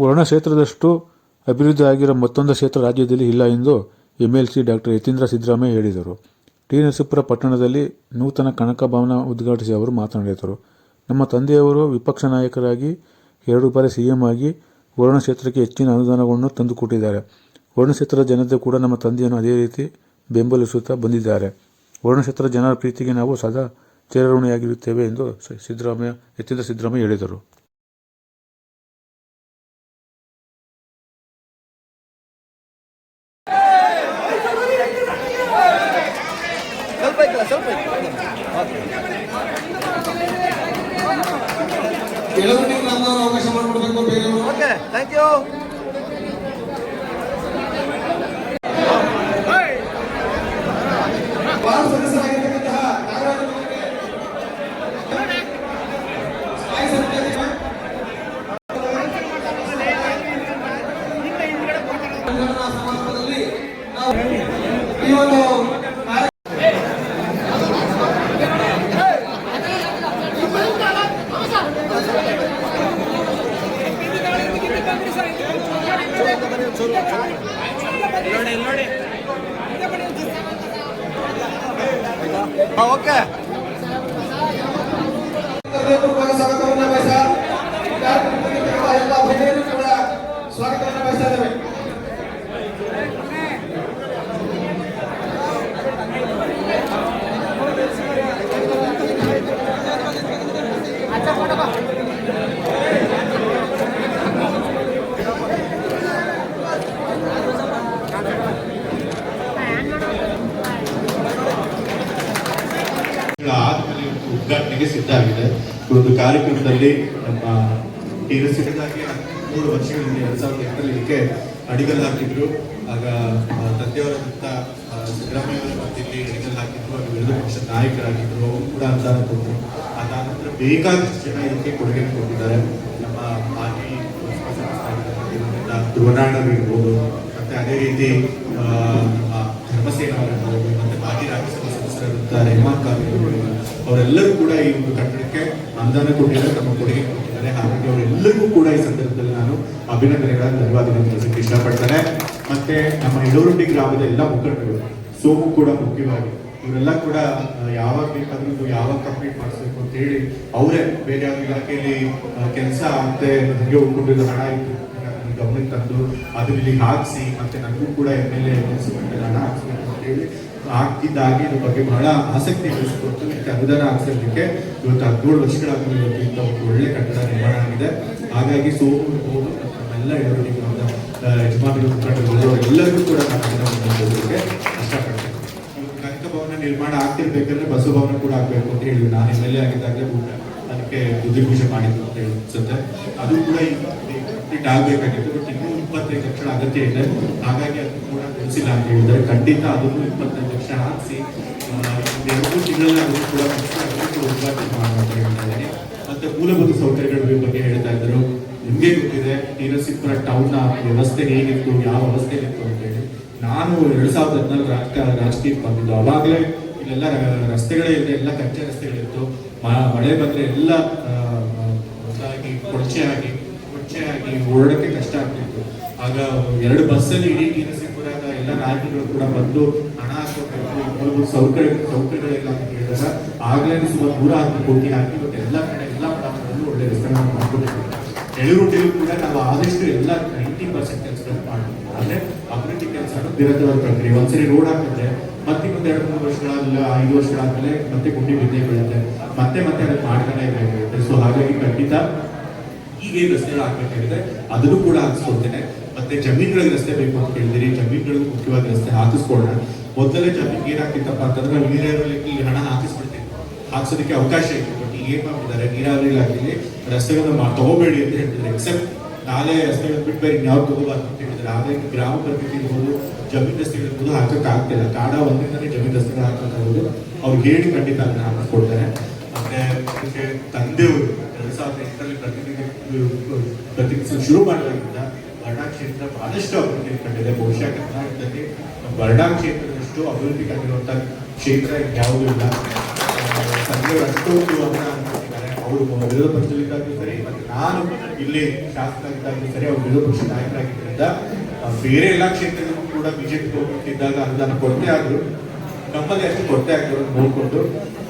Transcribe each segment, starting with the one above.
ವರ್ಣ ಕ್ಷೇತ್ರದಷ್ಟು ಅಭಿವೃದ್ಧಿ ಆಗಿರೋ ಮತ್ತೊಂದು ಕ್ಷೇತ್ರ ರಾಜ್ಯದಲ್ಲಿ ಇಲ್ಲ ಎಂದು ಎಂಎಲ್ಸಿ ಡಾಕ್ಟರ್ ಯತೀಂದ್ರ ಸಿದ್ದರಾಮಯ್ಯ ಹೇಳಿದರು. ಟಿ ನರಸೀಪುರ ಪಟ್ಟಣದಲ್ಲಿ ನೂತನ ಕನಕ ಭವನ ಉದ್ಘಾಟಿಸಿ ಅವರು ಮಾತನಾಡಿದರು. ನಮ್ಮ ತಂದೆಯವರು ವಿಪಕ್ಷ ನಾಯಕರಾಗಿ, ಎರಡು ಬಾರಿ ಸಿಎಂ ಆಗಿ ವರ್ಣ ಕ್ಷೇತ್ರಕ್ಕೆ ಹೆಚ್ಚಿನ ಅನುದಾನವನ್ನು ತಂದುಕೊಟ್ಟಿದ್ದಾರೆ. ವರ್ಣ ಕ್ಷೇತ್ರದ ಜನತೆ ಕೂಡ ನಮ್ಮ ತಂದೆಯನ್ನು ಅದೇ ರೀತಿ ಬೆಂಬಲಿಸುತ್ತಾ ಬಂದಿದ್ದಾರೆ. ವರ್ಣ ಕ್ಷೇತ್ರದ ಜನರ ಪ್ರೀತಿಗೆ ನಾವು ಸದಾ ಚಿರಋಣಿಯಾಗಿರುತ್ತೇವೆ ಎಂದು ಸಿದ್ದರಾಮಯ್ಯ, ಯತೀಂದ್ರ ಸಿದ್ದರಾಮಯ್ಯ ಹೇಳಿದರು. ಐತಲ್ಲ ಸ್ವಲ್ಪ ಕೆಲವರಿಗೆ ಅವಕಾಶ ಮಾಡಿಕೊಡ್ಬೇಕು ಬೇರೆಯವರು ಓಕೆ ಥ್ಯಾಂಕ್ ಯು ಬಹಳ ಸದಸ್ಯರಾಗಿರ್ತಕ್ಕಂತಹ ನಾಗರಾಜ ಅವರಿಗೆ ಸ್ಥಾಯಿ ಸಮಿತಿಯ ಸಂಘಟನಾ ಸಮಾರಂಭದಲ್ಲಿ ನಾವು ಈ ಒಂದು ಕಾರ್ಯ ಓಕೆ. ಉದ್ಘಾಟನೆಗೆ ಸಿದ್ಧ ಆಗಿದೆ ಈ ಒಂದು ಕಾರ್ಯಕ್ರಮದಲ್ಲಿ ನಮ್ಮ ತೀರಿಸಿದಾಗಿ ಮೂರು ವರ್ಷಗಳಿಂದ ಎರಡ್ ಸಾವಿರದ ಎಂಟರಲ್ಲಿ ಇದಕ್ಕೆ ಅಡಿಗಲ್ ಹಾಕಿದ್ರು. ಆಗ ಆ, ತಂದೆಯವರ ವಿರುದ್ಧ ಸಿದ್ದರಾಮಯ್ಯವರ ಸಿದ್ದರಾಮಯ್ಯ ಅವರ ಇಲ್ಲಿ ಅಡಿಗಲ್ ಹಾಕಿದ್ರು. ಆಗ ವಿರೋಧ ಪಕ್ಷದ ನಾಯಕರಾಗಿದ್ರು. ಅವರು ಕೂಡ ಅಂತ ಅನ್ಕೊಂಡ್ರು ಅದಾದ ನಂತರ ಬೇಕಾದಷ್ಟು ಜನ ಇದಕ್ಕೆ ಕೊಡುಗೆ ಕೊಟ್ಟಿದ್ದಾರೆ. ನಮ್ಮ ಮಾಜಿ ಇರ್ಬೋದು. ಮತ್ತೆ ಅದೇ ರೀತಿ ನಮ್ಮ ಧರ್ಮಸೇನ ಅವರಿರ್ಬೋದು ಮತ್ತೆ ಮಾಜಿ ರಾಜ್ಯಸಭಾ ಸದಸ್ಯರಾದಂತಹ ರೆಹಮಾನ್ ಖಾನ್ ಅವರೆಲ್ಲರೂ ಕೂಡ ಈ ಒಂದು ಕಟ್ಟಡಕ್ಕೆ ಅನುದಾನ ಕೊಟ್ಟಿದ್ದಾರೆ, ತಮ್ಮ ಕೊಡುಗೆ ಕೊಟ್ಟಿದ್ದಾರೆ. ಹಾಗಾಗಿ ಅವರೆಲ್ಲರಿಗೂ ಕೂಡ ಈ ಸಂದರ್ಭದಲ್ಲಿ ನಾನು ಅಭಿನಂದನೆಗಳನ್ನು, ಧನ್ಯವಾದಗಳನ್ನು ತಿಳಿಸಕ್ಕೆ ಇಷ್ಟಪಡ್ತಾರೆ ಮತ್ತೆ ನಮ್ಮ ಇಡೋರುಂಡಿ ಗ್ರಾಮದ ಎಲ್ಲ ಮುಖಂಡರು, ಸೋಮು ಕೂಡ ಮುಖ್ಯವಾಗಿ, ಇವರೆಲ್ಲ ಕೂಡ ಯಾವಾಗ ಬೇಕಾದ್ರೂ ಯಾವಾಗ ಕಂಪ್ಲೀಟ್ ಮಾಡಿಸ್ಬೇಕು ಅಂತ ಹೇಳಿ, ಅವರೇ ಬೇರೆ ಯಾವ ಇಲಾಖೆಯಲ್ಲಿ ಕೆಲಸ ಮತ್ತೆ ನನಗೆ ಉಳ್ಕೊಂಡಿರೋ ಹಣ ಇತ್ತು. ಗಮನಕ್ಕೆ ತಂದು ಅದನ್ನ ಇಲ್ಲಿ ಹಾಕಿಸಿ, ಮತ್ತೆ ನನಗೂ ಕೂಡ ಎಂ ಎಲ್ ಎ ಹಣ ಹಾಕ್ಸ್ಬೇಕು ಅಂತ ಹೇಳಿ ಆಗ್ತಿದ್ದಾಗಿ ಇದ್ರ ಬಗ್ಗೆ ಬಹಳ ಆಸಕ್ತಿ ಬೆಳೆಸಿಕೊಟ್ಟು ಇದಕ್ಕೆ ಅನುದಾನ ಹಾಕ್ಸೋದಕ್ಕೆ ಇವತ್ತು ಹದಿನೇಳು ವರ್ಷಗಳ ಇವತ್ತು ಒಂದು ಒಳ್ಳೆ ಕಟ್ಟಡ ನಿರ್ಮಾಣ ಆಗಿದೆ. ಹಾಗಾಗಿ ಸೋಮು ಮತ್ತು ನಮ್ಮೆಲ್ಲ ಇಡೋರಿಗೆ ಯಜಮಾನರು, ಮುಖಂಡರು ಎಲ್ಲರಿಗೂ ಕೂಡ ಇಷ್ಟಪಡ್ತೇನೆ ಕನಕ ಭವನ ನಿರ್ಮಾಣ ಆಗ್ತಿರ್ಬೇಕಂದ್ರೆ ಬಸವ ಭವನ ಕೂಡ ಆಗ್ಬೇಕು ಅಂತ ಹೇಳಿ ನಾನು ಎಂ ಎಲ್ ಎ ಆಗಿದ್ದಾಗಲೇ ಅದಕ್ಕೆ ಬುದ್ಧಿಪೂಜೆ ಮಾಡಿದ್ರು ಅಂತ ಹೇಳಿ ಅನ್ಸುತ್ತೆ. ಅದು ಕೂಡ ಕಂಪ್ಲೀಟ್ ಆಗ್ಬೇಕಾಗಿತ್ತು. ಬಟ್ ಇನ್ನೂ ಇಪ್ಪತ್ತೈದು ಲಕ್ಷ ಅಗತ್ಯ ಇದೆ. ಹಾಗಾಗಿ ಅದು ಕೂಡ ತಿಳಿಸಿಲ್ಲ ಅಂತ ಹೇಳಿದ್ರೆ ಖಂಡಿತ ಅದನ್ನು ಇಪ್ಪತ್ತೈದು ಲಕ್ಷ ಹಾಕಿಸಿ ಎರಡು ತಿಂಗಳಲ್ಲಿ ಕೂಡ ಉದ್ಘಾಟನೆ ಮಾಡುವಂತ ಇದ್ದೀನಿ ಮತ್ತೆ ಮೂಲಭೂತ ಸೌಕರ್ಯಗಳ ಬಗ್ಗೆ ಹೇಳ್ತಾ ಇದ್ರು. ನಿಮಗೆ ಗೊತ್ತಿದೆ, ತೀರಸಿಪುರ ಟೌನ್ ವ್ಯವಸ್ಥೆ ಹೇಗಿತ್ತು, ಯಾವ ವ್ಯವಸ್ಥೆ ಇತ್ತು ಅಂತ ಹೇಳಿ. ನಾನು ಎರಡ್ ಸಾವಿರದ ಹದಿನಾಲ್ಕು ರಾಜಕ ರಾಜಕೀಯಕ್ಕೆ ಬಂದಿದ್ದು. ಅವಾಗಲೇ ಇಲ್ಲೆಲ್ಲ ರಸ್ತೆಗಳೇ ಇದೆ ಎಲ್ಲ ಕಚ್ಚೆ ರಸ್ತೆಗಳಿತ್ತು. ಮಳೆ ಬಂದ್ರೆ ಎಲ್ಲ ಕೊಳಚೆ ಆಗಿ ಕೊಳಚೆ ಆಗಿ ಓಡಕ್ಕೆ ಕಷ್ಟ ಆಗ್ತಿತ್ತು. ಆಗ ಎರಡು ಬಸ್ಸಲ್ಲಿ ಇಡೀ ಟಿ ನರಸೀಪುರದ ಎಲ್ಲ ನಾಯಕರುಗಳು ಕೂಡ ಬಂದು ಹಣ ಹಾಕಬೇಕು ಸೌಕರ್ಯ, ಸೌಕರ್ಯಗಳಿಲ್ಲ ಅಂತ ಹೇಳಿದಾಗ ಆಗ್ಲೇ ಸುಮಾರು ನೂರ ಹತ್ತು ಕೋಟಿ ಹಾಕಿ ಎಲ್ಲ ಕಡೆ ಎಲ್ಲ ಪ್ರಾಂತದಲ್ಲೂ ಒಳ್ಳೆ ವಿಸ್ತರಣೆ ಮಾಡ್ಕೊಂಡಿದ್ದೀವಿ ಎಳಿರುಟ್ಟಿಗೂ ಕೂಡ ನಾವು ಆದಷ್ಟು ಎಲ್ಲ ನೈಂಟಿ ಪರ್ಸೆಂಟ್ ಕೆಲಸಗಳನ್ನು ಮಾಡ್ತೀವಿ ಆದ್ರೆ ಅಭಿವೃದ್ಧಿ ಕೆಲಸ ನಿರಂತರ ಪ್ರಕ್ರಿಯೆ. ಒಂದ್ಸರಿ ರೋಡ್ ಹಾಕಿದ್ರೆ ಮತ್ತೆ ಮುಂದೆ ಎರಡು, ಮೂರು ವರ್ಷಗಳಲ್ಲ ಐದು ವರ್ಷಗಳಾದ್ಮೇಲೆ ಮತ್ತೆ ಗುಂಡಿ ಬಿದ್ದೇ ಬೀಳುತ್ತೆ. ಮತ್ತೆ ಮತ್ತೆ ಅದಕ್ಕೆ ಮಾಡ್ತಾನೆ ಇರಬೇಕಾಗುತ್ತೆ ಸೊ ಹಾಗಾಗಿ ಖಂಡಿತ ಈಗ ರಸ್ತೆಗಳು ಹಾಕ್ಬೇಕಾಗಿದೆ. ಅದನ್ನು ಕೂಡ ಹಾಕಿಸ್ಕೊಡ್ತೇನೆ ಮತ್ತೆ ಜಮೀನುಗಳಿಗೆ ರಸ್ತೆ ಬೇಕು ಅಂತ ಕೇಳಿದಿರಿ. ಜಮೀನುಗಳಿಗೂ ಮುಖ್ಯವಾಗಿ ರಸ್ತೆ ಹಾಕಿಸ್ಕೊಳ್ಳೋಣ ಮೊದಲೇ ಜಮೀನು ಏನಾಗ್ತಿತ್ತಪ್ಪ ಅಂತಂದ್ರೆ ನಾವು ಈ ಹಣ ಹಾಕಿಸ್ಬಿಡ್ತೀವಿ. ಹಾಕ್ಸೋದಕ್ಕೆ ಅವಕಾಶ ಇತ್ತು. ಬಟ್ ಈಗ ಏನ್ ಮಾಡ್ತಿದ್ದಾರೆ ನೀರಾವರಿ ಇಲಾಖೆಯಲ್ಲಿ ರಸ್ತೆಗಳನ್ನ ತಗೋಬೇಡಿ ಅಂತ ಹೇಳ್ತಿದ್ದಾರೆ ಎಕ್ಸೆಪ್ಟ್ ನಾಳೆ ರಸ್ತೆಗಳನ್ನ ಬಿಟ್ಟು ಬೇರೆ ಯಾವ ತಗೋಬಾರ್ದು ಅಂತ ಹೇಳಿದ್ರೆ ಆದ್ರೆ ಗ್ರಾಮ ಪ್ರಕೃತಿ ಇರ್ಬೋದು ಜಮೀನ್ ರಸ್ತೆಗಳಿರ್ಬೋದು ಹಾಕಕ್ ಆಗ್ತಿಲ್ಲ ಕಾಡ ಒಂದಿಂದನೇ ಜಮೀನ್ ರಸ್ತೆಗಳು ಹಾಕೋದು ಅವ್ರಿಗೆ ಹೇಳಿ ಖಂಡಿತ ಅದನ್ನ ಹಾಕಿಸ್ಕೊಡ್ತಾರೆ. ಮತ್ತೆ ತಂದೆಯವರು ಎರಡ್ ಸಾವಿರದ ಎಂಟರಲ್ಲಿ ಪ್ರತಿನಿಧಿ ಪ್ರತಿನಿಧಿಸಲು ಶುರು ಮಾಡಿದಾಗಿಂದ ಕ್ಷೇತ್ರ ಬಹಳಷ್ಟು ಅಭಿವೃದ್ಧಿ ಕಂಡಿದೆ. ಬಹುಶಃ ಕರ್ನಾಟಕದಲ್ಲಿ ಬರ್ಡಾ ಕ್ಷೇತ್ರದಷ್ಟು ಅಭಿವೃದ್ಧಿ ಕಂಡಿರುವಂತಹ ಕ್ಷೇತ್ರ ಯಾವುದೂ ಇಲ್ಲ. ತಂದೆಯವರು ಅಷ್ಟೊಂದು ಅನ್ಕೊಂಡಿದ್ದಾರೆ ಅವರು ವಿರೋಧ ಪಕ್ಷದಲ್ಲಿದ್ದಾಗಲೂ ಸರಿ, ಮತ್ತು ನಾನು ಇಲ್ಲಿ ಶಾಸಕರಾಗಿದ್ದಾಗಲೂ ಸರಿ, ಅವರು ವಿರೋಧ ಪಕ್ಷ ನಾಯಕರಾಗಿದ್ದರಿಂದ ಬೇರೆ ಎಲ್ಲ ಕ್ಷೇತ್ರಗಳಿಗೂ ಕೂಡ ಬಿಜೆಪಿ ಹೋಗುತ್ತಿದ್ದಾಗ ಅನುದಾನ ಕೊರತೆ ಆದ್ರು ನಮ್ಮಲ್ಲಿ ಅಷ್ಟು ಕೊರತೆ ಆಗ್ತಿರೋದು ನೋಡಿಕೊಂಡು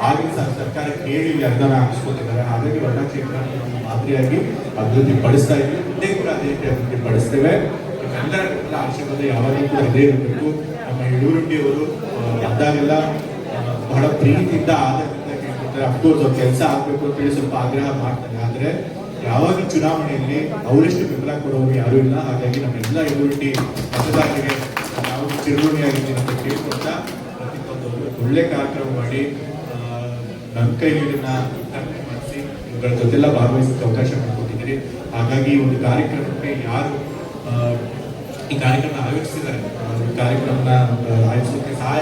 ಆಗಿನ ಸರ್ಕಾರ ಕೇಳಿ ಅರ್ಧನ ಹಾಕಿಸ್ಕೊತಿದ್ದಾರೆ ಹಾಗಾಗಿ ವರ್ಣ ಕ್ಷೇತ್ರ ಮಾದರಿಯಾಗಿ ಅಭಿವೃದ್ಧಿ ಪಡಿಸ್ತಾ ಇದ್ವಿ. ಮುಂದೆ ಕೂಡ ಅದೇ ರೀತಿ ಅಭಿವೃದ್ಧಿ ಪಡಿಸ್ತೇವೆ. ಕರ್ನಾಟಕದ ಆಕ್ಷೇಪದ ಯಾವಾಗಲೂ ಕೂಡ ಅದೇ ಇರಬೇಕು. ನಮ್ಮ ಯಡಿಯೂರಪ್ಪಿಯವರು ಅದಾಗೆಲ್ಲ ಬಹಳ ಪ್ರೀತಿಯಿಂದ ಆದರಿಂದ ಕೇಳ್ಕೊತಾರೆ. ಅಫ್ಕೋರ್ಸ್ ಅವ್ರ ಕೆಲಸ ಆಗ್ಬೇಕು ಅಂತೇಳಿ ಸ್ವಲ್ಪ ಆಗ್ರಹ ಮಾಡ್ತಾರೆ. ಆದ್ರೆ ಯಾವಾಗ ಚುನಾವಣೆಯಲ್ಲಿ ಅವರೆಷ್ಟು ಬೆಂಬಲ ಕೊಡೋರು ಯಾರು ಇಲ್ಲ. ಹಾಗಾಗಿ ನಮ್ಮೆಲ್ಲ ಯೂನಿಟಿ ಮತದಾರರಿಗೆ ನಾವು ಚಿರುಣಿಯಾಗಿದ್ದೀನಿ ಅಂತ ಕೇಳ್ಕೊಳ್ತಾ ಪ್ರತಿಯೊಂದು ಒಳ್ಳೆ ಕಾರ್ಯಕ್ರಮ ಮಾಡಿ ನನ್ನ ಕೈಲಿ ಇದನ್ನ ಮಾಡಿಸಿ ಇವುಗಳ ಜೊತೆಲ್ಲ ಭಾಗವಹಿಸಕ್ಕೆ ಅವಕಾಶ ಮಾಡಿಕೊಟ್ಟಿದ್ದೀರಿ. ಹಾಗಾಗಿ ಒಂದು ಕಾರ್ಯಕ್ರಮಕ್ಕೆ ಯಾರು ಈ ಕಾರ್ಯಕ್ರಮ ಆಯೋಜಿಸಿದ್ದಾರೆ. ಕಾರ್ಯಕ್ರಮನ ಆ, ಆಯೋಜಿಸಲಿಕ್ಕೆ ಸಹಾಯ